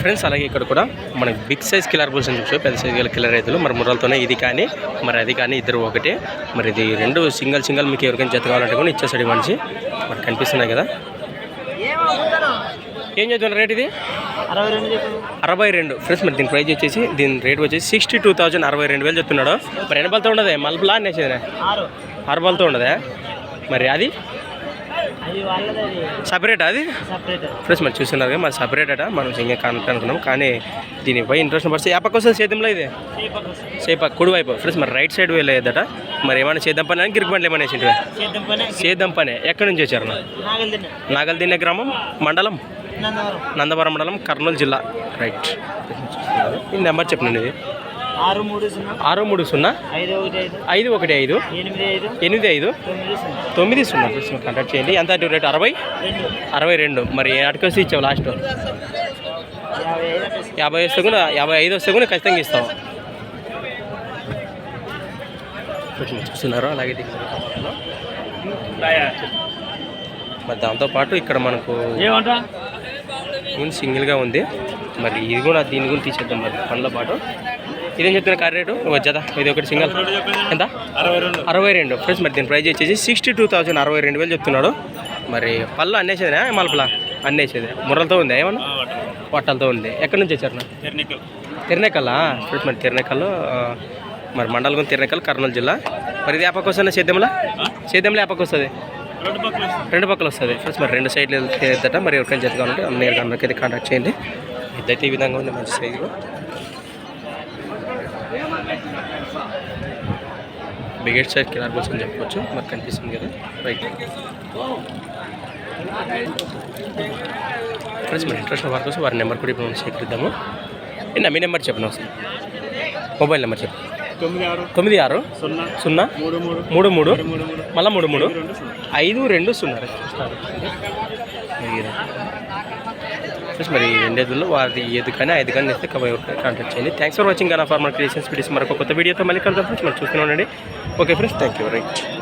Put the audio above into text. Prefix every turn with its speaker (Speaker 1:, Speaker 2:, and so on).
Speaker 1: Friends అలాగే ఇక్కడ కూడా మనకి బిగ్ సైజ్ కిలర్ బుల్స్ అని చూసి పెద్ద సైజ్ కిలర్ కిల్లర్ రైతులు. మరి ముర్రలతోనే ఇది కానీ మరి అది కానీ ఇద్దరు ఒకటే. మరి ఇది రెండు సింగల్ సింగల్ మీకు ఎవరికైనా జత కావాలంటే కూడా ఇచ్చేసాడు మనిషి. మరి కనిపిస్తున్నాయి కదా. ఏం చెప్తున్నారు రేట్ ఇది?
Speaker 2: అరవై రెండు.
Speaker 1: ఫ్రెండ్స్ మరి దీని ప్రైజ్ వచ్చేసి దీని రేట్ వచ్చేసి సిక్స్టీ టూ థౌజండ్ అరవై రెండు వేలు చెప్తున్నాడు. మరి ఎనబలతో ఉండదే? మలుపులా అనేసేది
Speaker 2: ఆరు.
Speaker 1: అరవలతో ఉండదా? మరి అది? సపరేట్ అది.
Speaker 2: సపరేట్
Speaker 1: ఫ్రెండ్స్ మరి చూస్తున్నారు మరి సపరేట్ అట మనం ఇంకా కనుక అనుకున్నాం కానీ దీనిపై ఇంట్రెస్ట్ పడితే ఏ పక్క వస్తుంది సేద్యంలో ఇది? సేప కుడివైపు ఫ్రెండ్స్ మరి రైట్ సైడ్ వెళ్ళేదట మరి ఏమైనా చేద్దాం పని అని గిరికి బండ్లు ఏమైనా వేసింటివా?
Speaker 2: చేద్దాం పని.
Speaker 1: ఎక్కడి నుంచి వచ్చారు నాగల్దిన్నె గ్రామం? మండలం?
Speaker 2: నందవరం.
Speaker 1: నందవరం మండలం కర్నూలు జిల్లా. రైట్ ఈ నెంబర్ చెప్పండి ఇది.
Speaker 2: ఆరు మూడు సున్నా. ఐదు ఒకటి ఐదు. ఎనిమిది ఐదు. తొమ్మిది సున్నా.
Speaker 1: మీరు కాంటాక్ట్ చేయండి. ఎంత అంటే రేట్? అరవై? అరవై రెండు. మరి అటుకొస్తే ఇచ్చావు లాస్ట్
Speaker 2: యాభై
Speaker 1: వస్తే కూడా యాభై ఐదు వస్తే కూడా ఖచ్చితంగా ఇస్తాం. చూస్తున్నారు? అలాగే. మరి దాంతోపాటు ఇక్కడ మనకు సింగిల్గా ఉంది. మరి ఇది కూడా దీన్ని కూడా తీసేద్దాం మరి పండ్ల పాటు. ఇదేం చెప్తున్నా కార్ రేటు? వచ్చదా ఇది ఒకటి సింగల్. ఎంత?
Speaker 2: అరవై రెండు.
Speaker 1: ఫ్రెండ్స్ మరి దీని ప్రైస్ వచ్చేసి సిక్స్టీ టూ థౌసండ్ అరవై రెండు వేలు చెప్తున్నాడు. మరి పళ్ళు అన్నేసేదేనా? మలపల. అన్నేసేదే. ముర్రలతో ఉందా? ఏమన్నా? వట్టలతో ఉంది. ఎక్కడి నుంచి వచ్చారు తిరణెకల్లా ఫ్రెండ్స్ మరి తిరణెకల్లో ఆ, మరి మండలం తిరణెకల్ కర్నూలు జిల్లా. మరి ఇది యాపకు వస్తుంది సేద్యంలో సేద్యంలో యాపకు వస్తుంది
Speaker 2: రెండు పక్కలు
Speaker 1: రెండు పక్కలు వస్తుంది. ఫ్రెండ్స్ మరి రెండు సైడ్లు వెళ్తాట మరి ఎవరికైనా జత కావాలంటే నేరుగా అందరికైతే కాంటాక్ట్ చేయండి. ఇదైతే ఈ విధంగా ఉంది మంచి size biggest size killer balls అని చెప్పవచ్చు మరి కనిపిస్తుంది కదా. రైట్ ఫ్రెండ్స్ మరి ఇంట్రెస్ట్ వారి కోసం వారి నెంబర్ కూడా ఇప్పుడు మనం సేకరిద్దాము. నిన్న మీ నెంబర్ చెప్పండి ఒకసారి? మొబైల్ నెంబర్ చెప్పు.
Speaker 2: తొమ్మిది ఆరు సున్నా
Speaker 1: సున్నా
Speaker 2: మూడు మూడు
Speaker 1: మళ్ళీ మూడు మూడు ఐదు రెండు సున్నా ఫ్రెండ్స్ మరి రెండేదుల్లో వారి ఏది కానీ ఐదు కానీ ఇస్తే కాంటాక్ట్ చేయండి. థ్యాంక్స్ ఫర్ వాచింగ్ గానా ఫార్మర్ క్రియేషన్స్ వీడియోస్ మరొక కొత్త వీడియోతో మళ్ళీ కలుద్దాం ఫ్రెండ్స్ మరి చూస్తూనే ఉండండి. Okay friends thank you right